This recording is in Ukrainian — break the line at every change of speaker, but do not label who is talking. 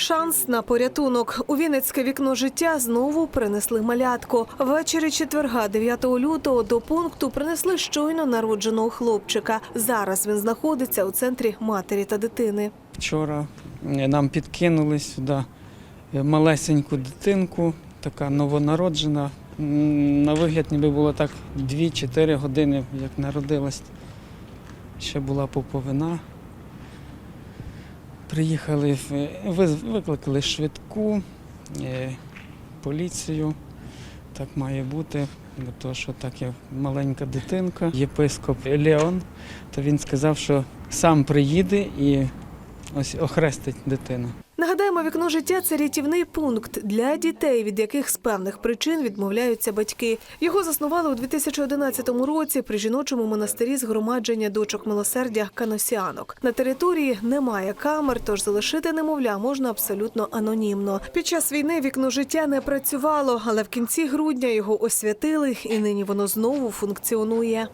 Шанс на порятунок. У Вінницьке вікно життя знову принесли малятку. Ввечері четверга, 9 лютого, до пункту принесли щойно народженого хлопчика. Зараз він знаходиться у центрі матері та дитини.
Вчора е, нам підкинули сюди е, малесеньку дитинку, така новонароджена. На вигляд ніби було так 2-4 години, як народилась. Ще була поповина. Приїхали, викликали швидку, е, поліцію. Так має бути, бо то, що так я маленька дитинка. Єпископ Леон, то він сказав, що сам приїде і ось охрестить дитину.
Нагадаємо, вікно життя це рятівний пункт для дітей, від яких з певних причин відмовляються батьки. Його заснували у 2011 році при жіночому монастирі згромадження дочок милосердя каносіанок. На території немає камер, тож залишити немовля можна абсолютно анонімно. Під час війни вікно життя не працювало, але в кінці грудня його освятили, і нині воно знову функціонує.